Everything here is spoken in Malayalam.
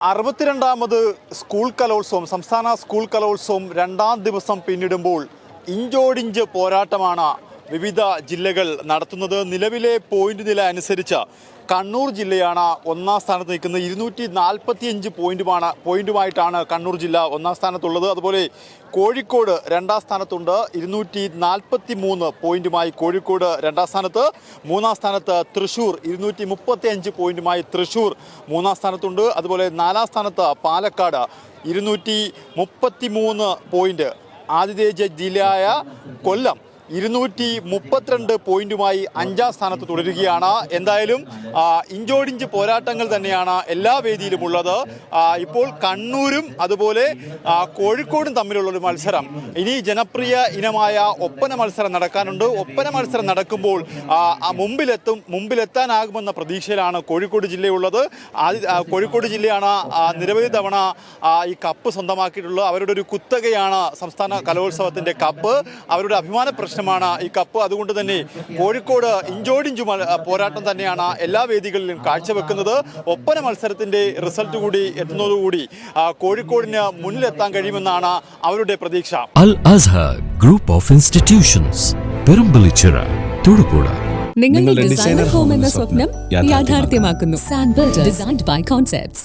അറുപത്തിരണ്ടാമത് സ്കൂൾ കലോത്സവം സംസ്ഥാന സ്കൂൾ കലോത്സവം രണ്ടാം ദിവസം പിന്നിടുമ്പോൾ ഇഞ്ചോടിഞ്ച് പോരാട്ടമാണ് വിവിധ ജില്ലകൾ നടത്തുന്നത് നിലവിലെ പോയിന്റ് നില അനുസരിച്ച് കണ്ണൂർ ജില്ലയാണ് ഒന്നാം സ്ഥാനത്ത് നിൽക്കുന്നത്. ഇരുന്നൂറ്റി നാൽപ്പത്തിയഞ്ച് പോയിന്റുമാണ് പോയിന്റുമായിട്ടാണ് കണ്ണൂർ ജില്ല ഒന്നാം സ്ഥാനത്തുള്ളത്. അതുപോലെ കോഴിക്കോട് രണ്ടാം സ്ഥാനത്തുണ്ട്. ഇരുന്നൂറ്റി നാൽപ്പത്തി മൂന്ന് പോയിന്റുമായി കോഴിക്കോട് രണ്ടാം സ്ഥാനത്ത്. മൂന്നാം സ്ഥാനത്ത് തൃശ്ശൂർ ഇരുന്നൂറ്റി മുപ്പത്തി അഞ്ച് പോയിന്റുമായി തൃശ്ശൂർ മൂന്നാം സ്ഥാനത്തുണ്ട്. അതുപോലെ നാലാം സ്ഥാനത്ത് പാലക്കാട്. ഇരുന്നൂറ്റി മുപ്പത്തി മൂന്ന് പോയിന്റ് ആതിഥേയ ജില്ലയായ കൊല്ലം. ഇരുന്നൂറ്റി മുപ്പത്തിരണ്ട് പോയിന്റുമായി അഞ്ചാം സ്ഥാനത്ത് തുടരുകയാണ്. എന്തായാലും ഇഞ്ചോടിഞ്ച് പോരാട്ടങ്ങൾ തന്നെയാണ് എല്ലാ വേദിയിലും ഉള്ളത്. ഇപ്പോൾ കണ്ണൂരും അതുപോലെ കോഴിക്കോടും തമ്മിലുള്ള ഒരു മത്സരം. ഇനി ജനപ്രിയ ഇനമായ ഒപ്പന മത്സരം നടക്കാനുണ്ട്. ഒപ്പന മത്സരം നടക്കുമ്പോൾ മുമ്പിലെത്തും മുമ്പിലെത്താനാകുമെന്ന പ്രതീക്ഷയിലാണ് കോഴിക്കോട് ജില്ലയുള്ളത്. കോഴിക്കോട് ജില്ലയാണ് നിരവധി തവണ ഈ കപ്പ് സ്വന്തമാക്കിയിട്ടുള്ളത്. അവരുടെ ഒരു കുത്തകയാണ് സംസ്ഥാന കലോത്സവത്തിന്റെ കപ്പ്. അവരുടെ അഭിമാന പ്രശ്നമാണ് ഈ കപ്പ്. അതുകൊണ്ട് തന്നെ കോഴിക്കോട് ഇഞ്ചോടിഞ്ചു പോരാട്ടം തന്നെയാണ് എല്ലാ വേദികളിലും കാഴ്ചവെക്കുന്നത്. ഒപ്പന മത്സരത്തിന്റെ റിസൾട്ട് കൂടി എത്തുന്നതുകൂടി കോഴിക്കോടിന് മുന്നിലെത്താൻ കഴിയുമെന്നാണ് അവരുടെ പ്രതീക്ഷ. Al Azhar group of institutions Perumpillichira Thodupuzha. നിങ്ങളുടെ ഡിസൈനർ ഹോം എന്ന സ്വപ്നം യാഥാർത്ഥ്യമാക്കുന്നു. Designed by concepts